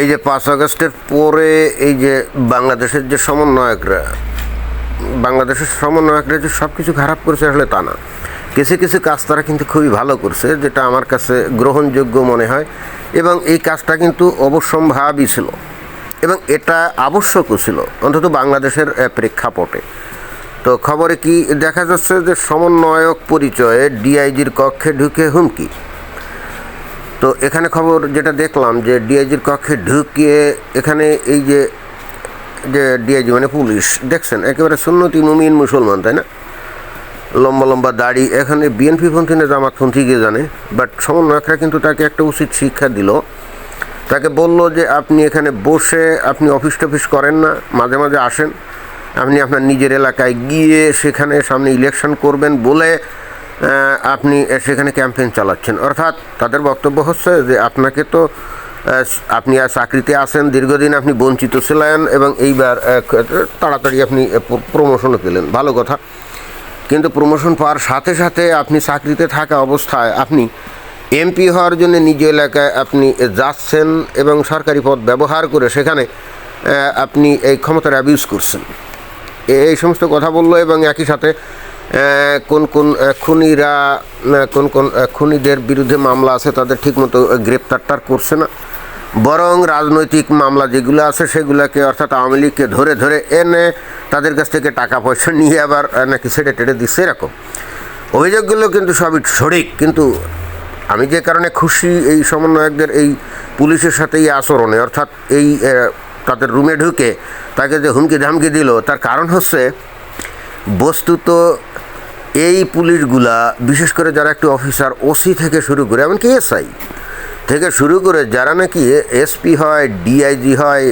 এই যে পাঁচ আগস্টের পরে এই যে বাংলাদেশের যে সমন্বয়করা, বাংলাদেশের সমন্বয়করা যে সব কিছু খারাপ করেছে আসলে তা না। কিছু কিছু কাজ তারা কিন্তু খুবই ভালো করছে, যেটা আমার কাছে গ্রহণযোগ্য মনে হয়। এবং এই কাজটা কিন্তু অবশ্যম্ভাবী ছিল। এবং এটা আবশ্যকও ছিল, অন্তত বাংলাদেশের প্রেক্ষাপটে। তো খবরে কি দেখা যাচ্ছে যে সমন্বয়ক পরিচয়ে ডিআইজির কক্ষে ঢুকে হুমকি? তো এখানে খবর যেটা দেখলাম যে ডিআইজির কক্ষে ঢুকিয়ে এখানে এই যে যে ডিআইজি মানে পুলিশ, দেখছেন? একেবারে সুন্নতি মুমিন মুসলমান, তাই না? লম্বা লম্বা দাড়ি, এখানে বিএনপি পন্থী না জামাতপন্থী কে জানে? বাট সমন্বয়করা কিন্তু তাকে একটা উচিত শিক্ষা দিল। তাকে বলল যে আপনি এখানে বসে, আপনি অফিস টফিস করেন না, মাঝে মাঝে আসেন। আপনি আপনার নিজের এলাকায় গিয়ে সেখানে সামনে ইলেকশন করবেন বলে আপনি সেখানে ক্যাম্পেইন চালাচ্ছেন। অর্থাৎ তাদের বক্তব্য হচ্ছে যে আপনাকে তো আপনি আর চাকরিতে আছেন, দীর্ঘদিন আপনি বঞ্চিত ছিলেন এবং এইবার তাড়াতাড়ি আপনি প্রমোশনও পেলেন। ভালো কথা। কিন্তু প্রমোশন পাওয়ার সাথে সাথে আপনি চাকরিতে থাকা অবস্থায় আপনি এমপি হওয়ার জন্য নিজ এলাকায় আপনি যাচ্ছেন এবং সরকারি পদ ব্যবহার করে সেখানে আপনি এই ক্ষমতার অ্যাবিউজ করছেন। এই সমস্ত কথা বলল এবং একই সাথে কোন কোন খুনিরা কোন কোন খুনিদের বিরুদ্ধে মামলা আছে তাদের ঠিকমতো গ্রেপ্তারটার করছে না। বরং রাজনৈতিক মামলা যেগুলো আছে সেগুলোকে অর্থাৎ আওয়ামী লীগকে ধরে ধরে এনে তাদের কাছ থেকে টাকা পয়সা নিয়ে আবার নাকি ছেড়ে টেড়ে দিচ্ছে এরকম। অভিযোগগুলো কিন্তু সবই সঠিক, কিন্তু আমি যে কারণে খুশি এই সমন্বয়কদের এই পুলিশের সাথে এই আচরণে, অর্থাৎ এই তাদের রুমে ঢুকে তাকে যে হুমকি ধামকি দিল, তার কারণ হচ্ছে বস্তুত এই পুলিশগুলা, বিশেষ করে যারা একটু অফিসার, ওসি থেকে শুরু করে, এমনকি এসআই থেকে শুরু করে যারা নাকি এসপি হয়, ডিআইজি হয়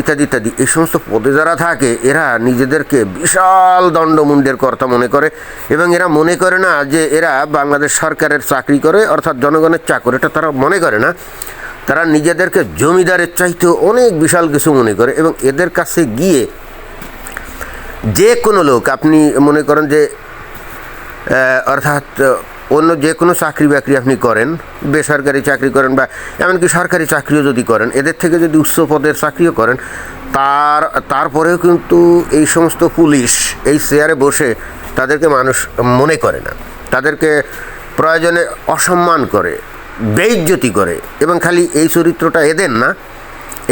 ইত্যাদি ইত্যাদি, এই সমস্ত পদে যারা থাকে, এরা নিজেদেরকে বিশাল দণ্ডমুণ্ডের কর্তা মনে করে এবং এরা মনে করে না যে এরা বাংলাদেশ সরকারের চাকরি করে, অর্থাৎ জনগণের চাকর, এটা তারা মনে করে না। তারা নিজেদেরকে জমিদারের চাইতেও অনেক বিশাল কিছু মনে করে এবং এদের কাছে গিয়ে যে কোনো লোক, আপনি মনে করেন যে অর্থাৎ, অন্য যে কোনো চাকরি বাকরি আপনি করেন, বেসরকারি চাকরি করেন বা এমনকি সরকারি চাকরিও যদি করেন, এদের থেকে যদি উচ্চ পদের চাকরিও করেন, তার, তারপরেও কিন্তু এই সমস্ত পুলিশ এই চেয়ারে বসে তাদেরকে মানুষ মনে করে না। তাদেরকে প্রয়োজনে অসম্মান করে, বেইজ্জতি করে এবং খালি এই চরিত্রটা এদের না।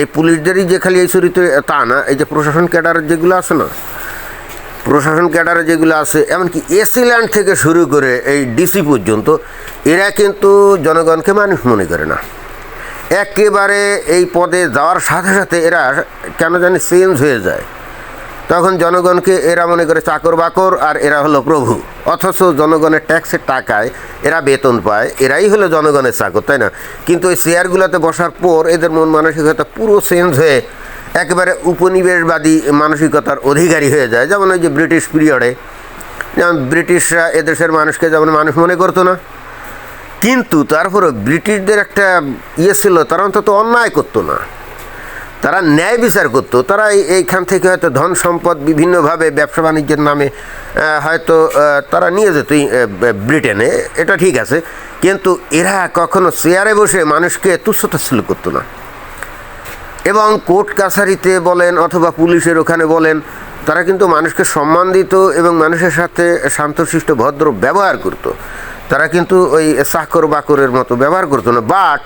এই পুলিশদেরই যে খালি এই চরিত্র, তা না, এই যে প্রশাসন ক্যাডার যেগুলো আছে না প্রশাসন ক্যাডারে যেগুলো আছে, এমনকি এসি ল্যান্ড থেকে শুরু করে এই ডিসি পর্যন্ত, এরা কিন্তু জনগণকে মানুষ মনে করে না। একেবারে এই পদে যাওয়ার সাথে সাথে এরা কেন জানি চেঞ্জ হয়ে যায়। তখন জনগণকে এরা মনে করে চাকর বাকর আর এরা হলো প্রভু। অথচ জনগণের ট্যাক্সের টাকায় এরা বেতন পায়, এরাই হলো জনগণের চাকর, তাই না? কিন্তু ওই চেয়ারগুলোতে বসার পর এদের মন মানসিকতা পুরো চেঞ্জ হয়ে একেবারে উপনিবেশবাদী মানসিকতার অধিকারী হয়ে যায়। যেমন ওই যে ব্রিটিশ পিরিয়ডে, যেমন ব্রিটিশরা এদেশের মানুষকে যেমন মানুষ মনে করতো না, কিন্তু তারপরে ব্রিটিশদের একটা ইয়ে ছিল, তারা অন্তত অন্যায় করতো না। তারা ন্যায় বিচার করতো। তারা এইখান থেকে হয়তো ধন সম্পদ বিভিন্নভাবে ব্যবসা বাণিজ্যের নামে হয়তো তারা নিয়ে যেত ব্রিটেনে। এটা ঠিক আছে। কিন্তু এরা কখনো চেয়ারে বসে মানুষকে তুচ্ছতাচ্ছিল্য করতো না। এবং কোর্ট কাছারিতে বলেন অথবা পুলিশের ওখানে বলেন, তারা কিন্তু মানুষকে সম্মান দিত এবং মানুষের সাথে শান্তশিষ্ট, ভদ্র ব্যবহার করত। তারা কিন্তু ওই চাকর বাকরের মতো ব্যবহার করতো না। বাট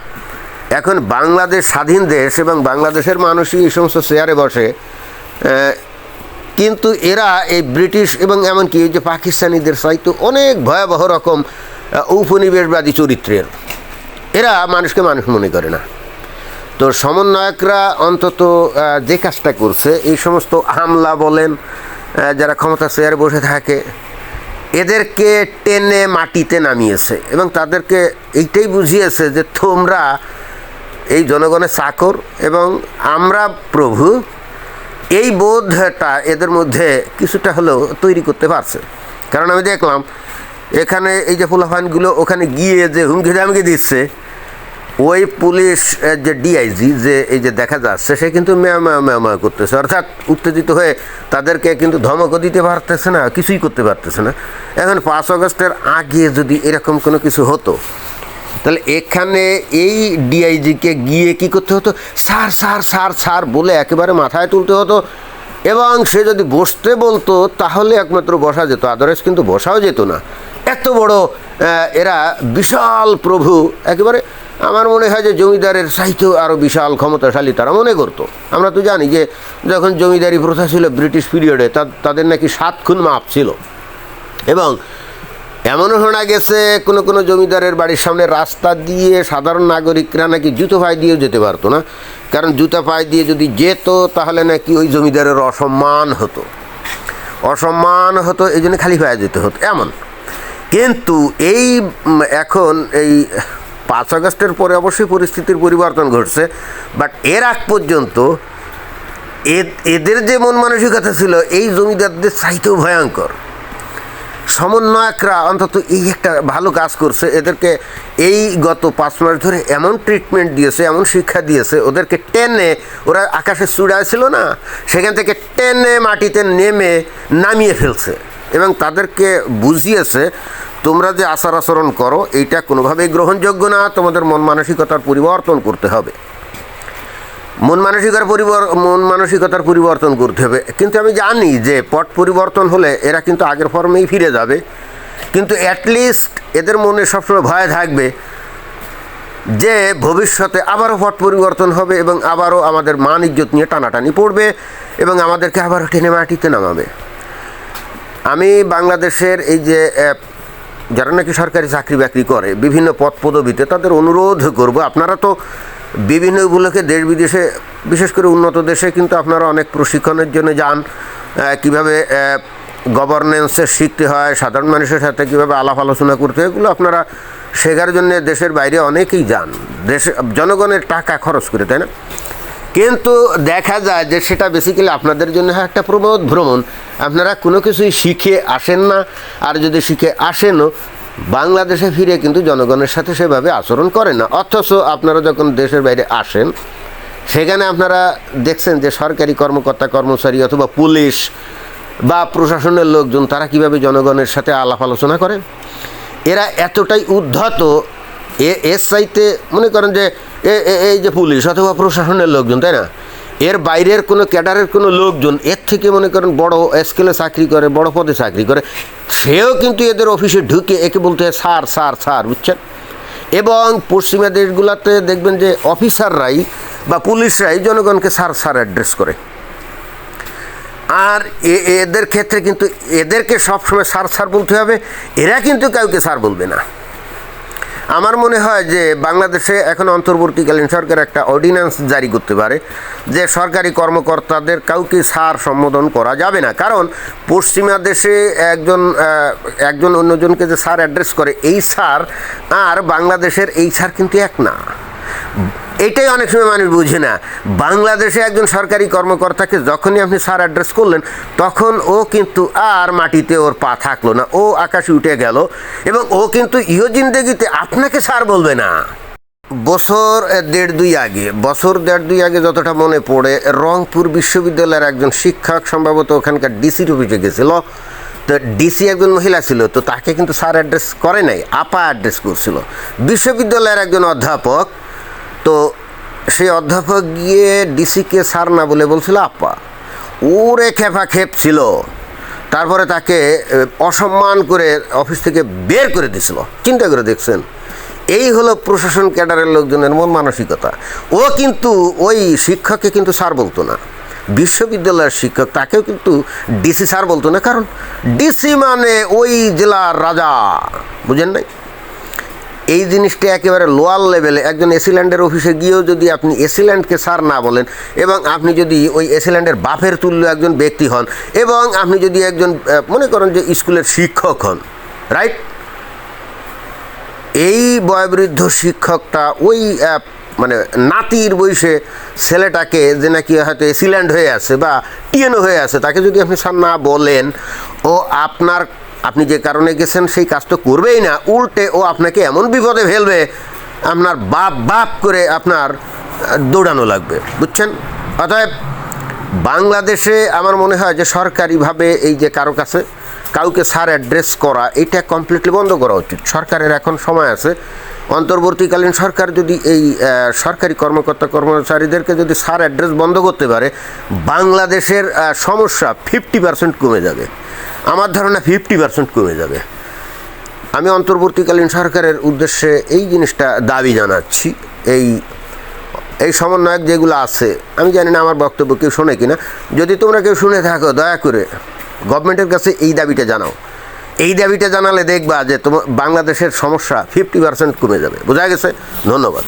এখন বাংলাদেশ স্বাধীন দেশ এবং বাংলাদেশের মানুষই এই সমস্ত চেয়ারে বসে কিন্তু এরা এই ব্রিটিশ এবং এমনকি যে পাকিস্তানিদের চাইতে অনেক ভয়াবহ রকম উপনিবেশবাদী চরিত্রের। এরা মানুষকে মানুষ মনে করে না। তো সমন্বয়করা অন্তত যে কাজটা করছে, এই সমস্ত হামলা বলেন যারা ক্ষমতা চেয়ারে বসে থাকে, এদেরকে টেনে মাটিতে নামিয়েছে এবং তাদেরকে এইটাই বুঝিয়েছে যে তোমরা এই জনগণের চাকর এবং আমরা প্রভু, এই বোধটা এদের মধ্যে কিছুটা হলেও তৈরি করতে পারছে। কারণ আমি দেখলাম, এখানে এই যে ফুলাফানগুলো ওখানে গিয়ে যে হুমকি ধামকি দিচ্ছে ওই পুলিশ যে ডিআইজি যে এই যে দেখা যাচ্ছে, সে কিন্তু ম্যাও ম্যাও করতেছে। অর্থাৎ উত্তেজিত হয়ে তাদেরকে কিন্তু ধমকও দিতে পারতেছে না, কিছুই করতে পারতেছে না। এখন পাঁচ অগস্টের আগে যদি এরকম কোনো কিছু হতো, তাহলে এখানে এই ডিআইজিকে গিয়ে কি করতে হতো? স্যার স্যার স্যার স্যার বলে একেবারে মাথায় তুলতে হতো। এবং সে যদি বসতে বলতো, তাহলে একমাত্র বসা যেত। আদারওয়াইজ কিন্তু বসাও যেত না। এত বড় এরা বিশাল প্রভু, একেবারে আমার মনে হয় যে জমিদারের সাহিত্য আরও বিশাল ক্ষমতাশালী তারা মনে করতো। আমরা তো জানি যে যখন জমিদারি প্রথা ছিল ব্রিটিশ পিরিয়ডে তাদের নাকি সাত খুন মাপ ছিল। এবং এমনও শোনা গেছে, কোনো কোনো জমিদারের বাড়ির সামনে রাস্তা দিয়ে সাধারণ নাগরিকরা নাকি জুতো পায়ে দিয়েও যেতে পারতো না। কারণ জুতা পায়ে দিয়ে যদি যেত, তাহলে নাকি ওই জমিদারের অসম্মান হতো। অসম্মান হতো, এই জন্য খালি পায়ে যেতে হতো, এমন। কিন্তু এই এখন এই পাঁচ আগস্টের পরে অবশ্যই পরিস্থিতির পরিবর্তন ঘটছে বাট এর আগ পর্যন্ত এদের যে মন মানসিকতা ছিল, এই জমিদারদের চাইতেও ভয়ঙ্কর। সমন্বয়করা অন্তত এই একটা ভালো কাজ করছে, এদেরকে এই গত পাঁচ মাস ধরে এমন ট্রিটমেন্ট দিয়েছে, এমন শিক্ষা দিয়েছে, ওদেরকে টেনে, ওরা আকাশে চূড়ায় ছিল না, সেখান থেকে টেনে মাটিতে নেমে নামিয়ে ফেলছে এবং তাদেরকে বুঝিয়েছে তোমরা যে আচার আচরণ করো, এইটা কোনোভাবেই গ্রহণযোগ্য না, তোমাদের মন মানসিকতার পরিবর্তন করতে হবে। মন মানসিকতার পরিবর, মন মানসিকতার পরিবর্তন করতে হবে। কিন্তু আমি জানি যে পট পরিবর্তন হলে এরা কিন্তু আগের ফর্মেই ফিরে যাবে। কিন্তু অ্যাটলিস্ট এদের মনে সবসময় ভয় থাকবে যে ভবিষ্যতে আবারও পট পরিবর্তন হবে এবং আবারও আমাদের মান ইজ্জত নিয়ে টানাটানি পড়বে এবং আমাদেরকে আবারও টেনে মাটিতে নামাবে। আমি বাংলাদেশের এই যে যারা নাকি সরকারি চাকরি বাকরি করে, বিভিন্ন পদ পদবিতে তাদের অনুরোধ করব। আপনারা তো বিভিন্ন উপলক্ষে দেশ বিদেশে, বিশেষ করে উন্নত দেশে কিন্তু আপনারা অনেক প্রশিক্ষণের জন্য যান। কীভাবে গভর্নেন্সের শিখতে হয়, সাধারণ মানুষের সাথে কীভাবে আলাপ আলোচনা করতে হয়, এগুলো আপনারা শেখার জন্য দেশের বাইরে অনেকেই যান। দেশে, জনগণের টাকা খরচ করে, তাই না? কিন্তু দেখা যায় যে সেটা বেসিক্যালি আপনাদের জন্য একটা প্রমোদ ভ্রমণ। আপনারা কোনো কিছুই শিখে আসেন না, আর যদি শিখে আসেনও, বাংলাদেশে ফিরে কিন্তু জনগণের সাথে সেভাবে আচরণ করেন না। অথচ আপনারা যখন দেশের বাইরে আসেন, সেখানে আপনারা দেখছেন যে সরকারি কর্মকর্তা, কর্মচারী অথবা পুলিশ বা প্রশাসনের লোকজন, তারা কীভাবে জনগণের সাথে আলাপ আলোচনা করে এরা এতটাই উদ্ধত এর চাইতে মনে করেন যে এই যে পুলিশ অথবা প্রশাসনের লোকজন, তাই না? এর বাইরের কোনো ক্যাডারের কোনো লোকজন এর থেকে মনে করেন বড় স্কেলে চাকরি করে, বড় পদে চাকরি করে, সেও কিন্তু এদের অফিসে ঢুকে একে বলতে হয় স্যার স্যার স্যার, বুঝছেন? এবং পশ্চিমা দেশগুলোতে দেখবেন যে অফিসাররাই বা পুলিশরাই জনগণকে স্যার স্যার অ্যাড্রেস করে। আর এদের ক্ষেত্রে কিন্তু এদেরকে সবসময় সার সার বলতে হবে, এরা কিন্তু কাউকে সার বলবে না। আমার মনে হয় যে বাংলাদেশে এখন অন্তর্বর্তীকালীন সরকার একটা অর্ডিন্যান্স জারি করতে পারে, যে সরকারি কর্মকর্তাদের কাউকে সার সম্বোধন করা যাবে না। কারণ পশ্চিমা দেশে একজন একজন অন্যজনকে যে সার অ্যাড্রেস করে, এই সার আর বাংলাদেশের এই সার কিন্তু এক না। এটাই অনেক সময় মানুষ বুঝে না। বাংলাদেশে একজন সরকারি কর্মকর্তাকে যখনই আপনি স্যার অ্যাড্রেস করলেন, তখন ও কিন্তু আর মাটিতে ওর পা থাকল না। ও আকাশে উঠে গেল এবং ও কিন্তু ইহ জিন্দেগিতে আপনাকে স্যার বলবে না। বছর দেড় দুই আগে, বছর দেড় দুই আগে যতটা মনে পড়ে, রংপুর বিশ্ববিদ্যালয়ের একজন শিক্ষক সম্ভবত ওখানকার ডিসির অফিসে গেছিল। তো ডিসি একজন মহিলা ছিল, তো তাকে কিন্তু স্যার অ্যাড্রেস করে নাই, আপা অ্যাড্রেস করছিল। বিশ্ববিদ্যালয়ের একজন অধ্যাপক তো সেই অধ্যাপক গিয়ে ডিসিকে স্যার না বলে বলছিল, আপা, ওরে খেপা খেপ ছিল। তারপরে তাকে অসম্মান করে অফিস থেকে বের করে দিছিল। চিন্তা করে দেখছেন, এই হলো প্রশাসন ক্যাডারের লোকজনের মন মানসিকতা। ও কিন্তু ওই শিক্ষককে কিন্তু স্যার বলতো না। বিশ্ববিদ্যালয়ের শিক্ষক, তাকেও কিন্তু ডিসি স্যার বলতো না। কারণ ডিসি মানে ওই জেলার রাজা, বুঝেন নাই? এই জিনিসটা একেবারে লোয়ার লেভেলে একজন এসিল্যান্ডের অফিসে গিয়েও যদি আপনি এসিল্যান্ডকে স্যার না বলেন এবং আপনি যদি ওই এসিল্যান্ডের বাপের তুল্য একজন ব্যক্তি হন এবং আপনি যদি একজন মনে করেন যে স্কুলের শিক্ষক হন রাইট এই বয়বৃদ্ধ শিক্ষকটা ওই মানে নাতির বয়সে ছেলেটাকে যে নাকি হয়তো এসিল্যান্ড হয়ে আছে বা টিএনও হয়ে আছে, তাকে যদি আপনি স্যার না বলেন, ও আপনার আপনি যে কারণে গেছেন, সেই কাজ তো করবেই না। উল্টে ও আপনাকে এমন বিপদে ফেলবে, আপনার বাপ বাপ করে আপনার দৌড়ানো লাগবে। বুঝছেন? অতএব বাংলাদেশে আমার মনে হয় যে সরকারিভাবে এই যে কারও কাছে কাউকে স্যার অ্যাড্রেস করা, এটা কমপ্লিটলি বন্ধ করা উচিত। সরকারের এখন সময় আছে। অন্তর্বর্তীকালীন সরকার যদি এই সরকারি কর্মকর্তা কর্মচারীদেরকে যদি স্যার অ্যাড্রেস বন্ধ করতে পারে, বাংলাদেশের সমস্যা ফিফটি পার্সেন্ট কমে যাবে। আমার ধারণা ফিফটি পার্সেন্ট কমে যাবে। আমি অন্তর্বর্তীকালীন সরকারের উদ্দেশ্যে এই জিনিসটা দাবি জানাচ্ছি। এই এই সমন্বয়ক যেগুলো আছে, আমি জানি না আমার বক্তব্য কেউ শোনে কি না যদি তোমরা কেউ শুনে থাকো, দয়া করে গভর্নমেন্টের কাছে এই দাবিটা জানাও। এই দাবিটা জানালে দেখবা যে তোমার বাংলাদেশের সমস্যা ফিফটি পার্সেন্ট কমে যাবে। বোঝা গেছে? ধন্যবাদ।